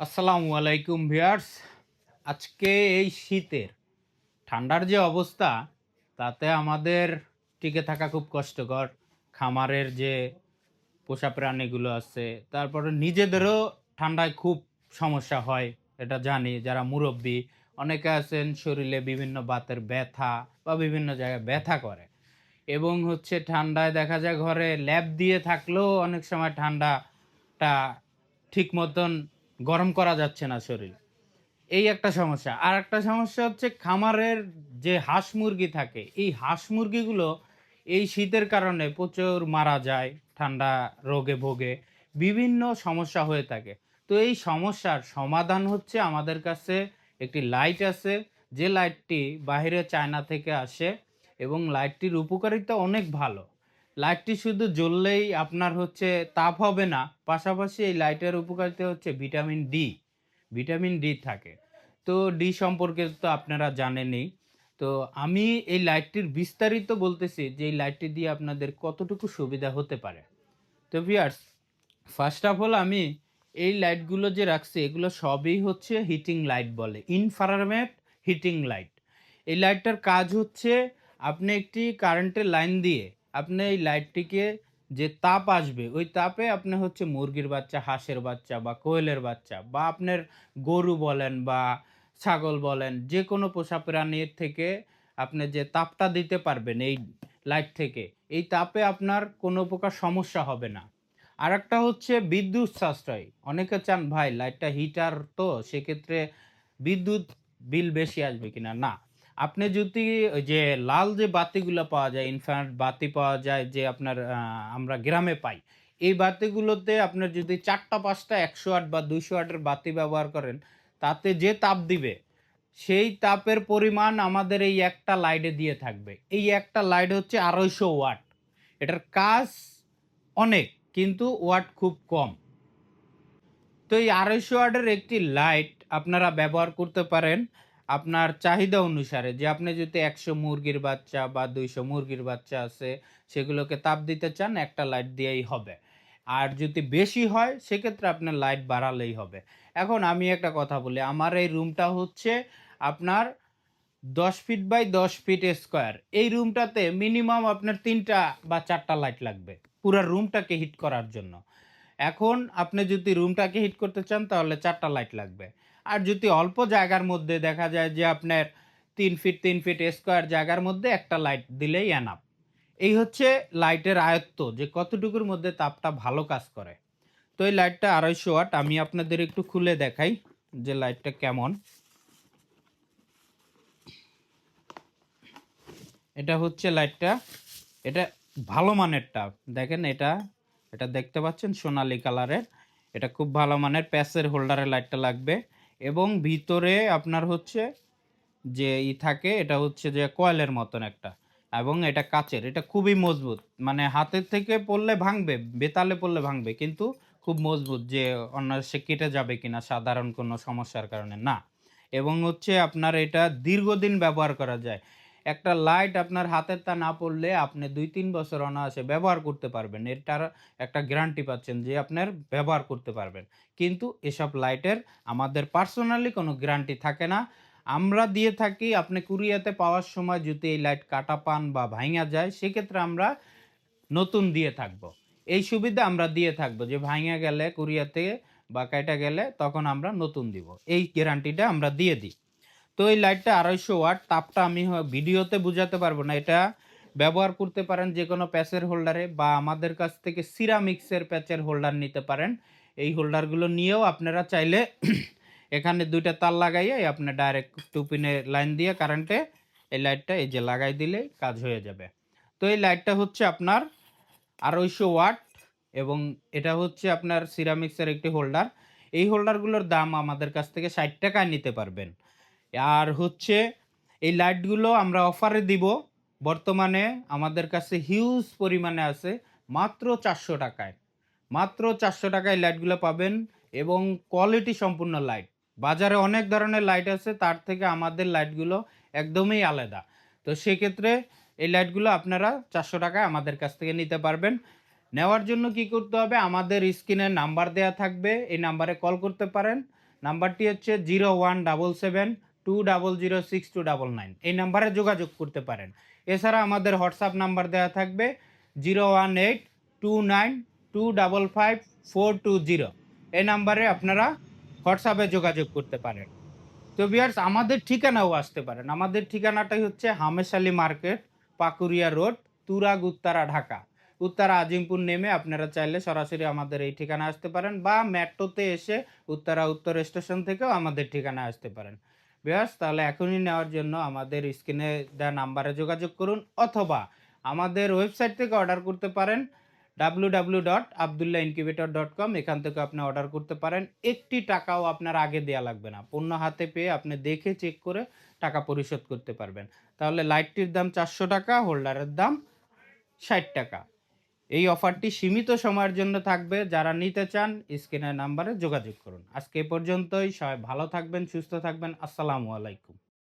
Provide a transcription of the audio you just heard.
আসসালামু আলাইকুম ভিয়ার্স আজকে এই শীতের, ঠান্ডার যে অবস্থা, তাতে আমাদের টিকে থাকা খুব কষ্টকর। খামারের যে পোষা প্রাণীগুলো আছে, তারপরে নিজেদেরও ঠান্ডায় খুব সমস্যা হয়, এটা জানি। যারা মুরব্বী, অনেকে আছেন শরীরে বিভিন্ন বাতের ব্যথা বা বিভিন্ন জায়গায় ব্যথা করে। এবং হচ্ছে ঠান্ডায় দেখা যায় ঘরে ল্যাব দিয়ে থাকলেও অনেক সময় ঠান্ডাটা ঠিক মতন গরম করা যাচ্ছে না শরীর। এই একটা সমস্যা। আর একটা সমস্যা হচ্ছে খামারের যে হাঁস মুরগি থাকে, এই হাঁস মুরগিগুলো এই শীতের কারণে প্রচুর মারা যায়, ঠান্ডা রোগে ভোগে, বিভিন্ন সমস্যা হয়ে থাকে। তো এই সমস্যার সমাধান হচ্ছে আমাদের কাছে একটি লাইট আছে। যে লাইটটি বাইরে চায়না থেকে আসে এবং লাইটটির উপকারিতা অনেক ভালো। লাইটটি শুধু জ্বললেই আপনার হচ্ছে তাপ হবে না, পাশাপাশি এই লাইটের উপকারিতা হচ্ছে ভিটামিন ডি ভিটামিন ডি থাকে। তো ডি সম্পর্কে তো আপনারা জানেনই। তো আমি এই লাইটটির বিস্তারিত বলতেছি যে এই লাইটটি দিয়ে আপনাদের কতটুকু সুবিধা হতে পারে। তো ভিয়ার্স ফার্স্ট অফ অল আমি এই লাইটগুলো যে রাখছি, এগুলো সবই হচ্ছে হিটিং লাইট বলে ইনফ্রারেড হিটিং লাইট এই লাইটটার কাজ হচ্ছে আপনি একটি কারেন্টের লাইন দিয়ে আপনি এই লাইটটিকে যে তাপ আসবে, ওই তাপে আপনি হচ্ছে মুরগির বাচ্চা, হাঁসের বাচ্চা বা কোয়েলের বাচ্চা বা আপনার গরু বলেন বা ছাগল বলেন যে কোনো পোষা প্রাণীর থেকে আপনি যে তাপটা দিতে পারবেন এই লাইট থেকে, এই তাপে আপনার কোনো প্রকার সমস্যা হবে না। আর একটা হচ্ছে বিদ্যুৎ সাশ্রয়। অনেকে চান, ভাই, লাইটটা হিটার তো, সেক্ষেত্রে বিদ্যুৎ বিল বেশি আসবে কিনা? না আপনি যদি যে লাল যে বাতিগুলো পাওয়া যায় ইনফ্রারেড বাতি পাওয়া যায় যে আপনার আমরা গ্রামে পাই, এই বাতিগুলোতে আপনার যদি চারটা, পাঁচটা, একশো আট বা দুইশো আটের বাতি ব্যবহার করেন, তাতে যে তাপ দিবে, সেই তাপের পরিমাণ আমাদের এই একটা লাইটে দিয়ে থাকবে। এই একটা লাইট হচ্ছে আড়াইশো ওয়াট। এটার কাজ অনেক, কিন্তু ওয়াট খুব কম। তো এই আড়াইশো ওয়াটের একটি লাইট আপনারা ব্যবহার করতে পারেন। আপনার চাহিদা অনুসারে যে আপনি যদি একশো মুরগির বাচ্চা বা দুইশো মুরগির বাচ্চা আছে, সেগুলোকে তাপ দিতে চান, একটা লাইট দিয়েই হবে। আর যদি বেশি হয়, সেক্ষেত্রে আপনার লাইট বাড়ালেই হবে। এখন আমি একটা কথা বলি, আমার এই রুমটা হচ্ছে আপনার দশ ফিট বাই দশ ফিট স্কোয়ার এই রুমটাতে মিনিমাম আপনার তিনটা বা চারটা লাইট লাগবে, পুরো রুমটাকে হিট করার জন্য। এখন আপনি যদি রুমটাকে হিট করতে চান, তাহলে চারটা লাইট লাগবে। আর যদি অল্প জায়গার মধ্যে দেখা যায় যে আপনার তিন ফিট তিন ফিট স্কোয়ার জায়গার মধ্যে একটা লাইট দিলেই এনাফ এই হচ্ছে লাইটের আয়ত্ত, যে কতটুকুর মধ্যে তাপটা ভালো কাজ করে। তো এই লাইটটা আড়াইশো ওয়াট আমি আপনাদের একটু খুলে দেখাই যে লাইটটা কেমন। এটা হচ্ছে লাইটটা এটা ভালো মানেরটা। দেখেন এটা এটা দেখতে পাচ্ছেন সোনালী কালারের এটা খুব ভালো মানের, প্যাসের হোল্ডারের লাইটটা লাগবে। এবং ভিতরে আপনার হচ্ছে যে ই থাকে, এটা হচ্ছে যে কয়েলের মতন একটা। এবং এটা কাচের, এটা খুবই মজবুত। মানে হাতের থেকে পড়লে ভাঙবে, বেতালে পড়লে ভাঙবে, কিন্তু খুব মজবুত যে অনায়াসে কেটে যাবে কিনা, সাধারণ কোনো সমস্যার কারণে না। এবং হচ্ছে আপনার এটা দীর্ঘদিন ব্যবহার করা যায়। একটা লাইট আপনার হাতের তা না পড়লে আপনি দুই তিন বছর অনায়াসে ব্যবহার করতে পারবেন। এটার একটা গ্যারান্টি পাচ্ছেন যে আপনার ব্যবহার করতে পারবেন। কিন্তু এসব লাইটের আমাদের পার্সোনালি কোনো গ্যারান্টি থাকে না। আমরা দিয়ে থাকি, আপনি কুরিয়াতে পাওয়ার সময় যদি এই লাইট কাটা পান বা ভাঙা যায়, সেক্ষেত্রে আমরা নতুন দিয়ে থাকব। এই সুবিধা আমরা দিয়ে থাকব যে ভাঙা গেলে কুরিয়াতে বা কাটা গেলে তখন আমরা নতুন দিব। এই গ্যারান্টিটা আমরা দিয়ে দিই। তো এই লাইটটা আড়াইশো ওয়াট তাপটা আমি ভিডিওতে বোঝাতে পারব না। এটা ব্যবহার করতে পারেন যে কোনো প্যাচের হোল্ডারে বা আমাদের কাছ থেকে সিরামিক্সের প্যাচের হোল্ডার নিতে পারেন। এই হোল্ডারগুলো নিয়েও আপনারা চাইলে এখানে দুইটা তার লাগাইয়ে আপনি ডাইরেক্ট টুপিনে লাইন দিয়ে কারেন্টে এই লাইটটা এই যে লাগাই দিলেই কাজ হয়ে যাবে। তো এই লাইটটা হচ্ছে আপনার আড়াইশো ওয়াট এবং এটা হচ্ছে আপনার সিরামিক্সের একটি হোল্ডার এই হোল্ডারগুলোর দাম আমাদের কাছ থেকে ষাট টাকায় নিতে পারবেন। আর হচ্ছে এই লাইটগুলো আমরা অফারে দিব। বর্তমানে আমাদের কাছে হিউজ পরিমাণে আছে, মাত্র চারশো টাকায়। মাত্র চারশো টাকায় লাইটগুলো পাবেন এবং কোয়ালিটি সম্পূর্ণ লাইট। বাজারে অনেক ধরনের লাইট আছে, তার থেকে আমাদের লাইটগুলো একদমই আলাদা। তো সেক্ষেত্রে এই লাইটগুলো আপনারা চারশো টাকায় আমাদের কাছ থেকে নিতে পারবেন। নেওয়ার জন্য কি করতে হবে? আমাদের স্ক্রিনে নাম্বার দেয়া থাকবে, এই নাম্বারে কল করতে পারেন। নাম্বারটি হচ্ছে zero one double seven two double zero six two double nine এই নাম্বারে যোগাযোগ করতে পারেন। এছাড়া আমাদের হোয়াটসঅ্যাপ নাম্বার দেওয়া থাকবে zero one eight two nine two double five four two zero এই নাম্বারে আপনারা হোয়াটসঅ্যাপে যোগাযোগ করতে পারেন। তো বিয়ার্স আমাদের ঠিকানাও আসতে পারেন। আমাদের ঠিকানাটাই হচ্ছে হামেশালি মার্কেট, পাকুরিয়া রোড, তুরাগ, উত্তারা, ঢাকা। উত্তরা, আজিমপুর নেমে আপনারা চাইলে সরাসরি আমাদের এই ঠিকানা আসতে পারেন বা মেট্রোতে এসে উত্তরা উত্তর স্টেশন থেকেও আমাদের ঠিকানা আসতে পারেন। বিয়ার্স তাহলে এখনই নেওয়ার জন্য আমাদের স্ক্রিনে দেওয়া নাম্বারে যোগাযোগ করুন অথবা আমাদের ওয়েবসাইট থেকে অর্ডার করতে পারেন W W dot Abdullah incubator dot com এখান থেকে আপনি অর্ডার করতে পারেন। একটি টাকাও আপনার আগে দেওয়া লাগবে না। পণ্য হাতে পেয়ে আপনি দেখে চেক করে টাকা পরিশোধ করতে পারবেন। তাহলে লাইটটির দাম চারশো টাকা হোল্ডারের দাম ষাট টাকা। এই অফারটি সীমিত সময়ের জন্য থাকবে। যারা নিতে চান, স্ক্রিনের নাম্বারে যোগাযোগ করুন। আজকে এ পর্যন্তই। সবাই ভালো থাকবেন, সুস্থ থাকবেন। আসসালামু আলাইকুম।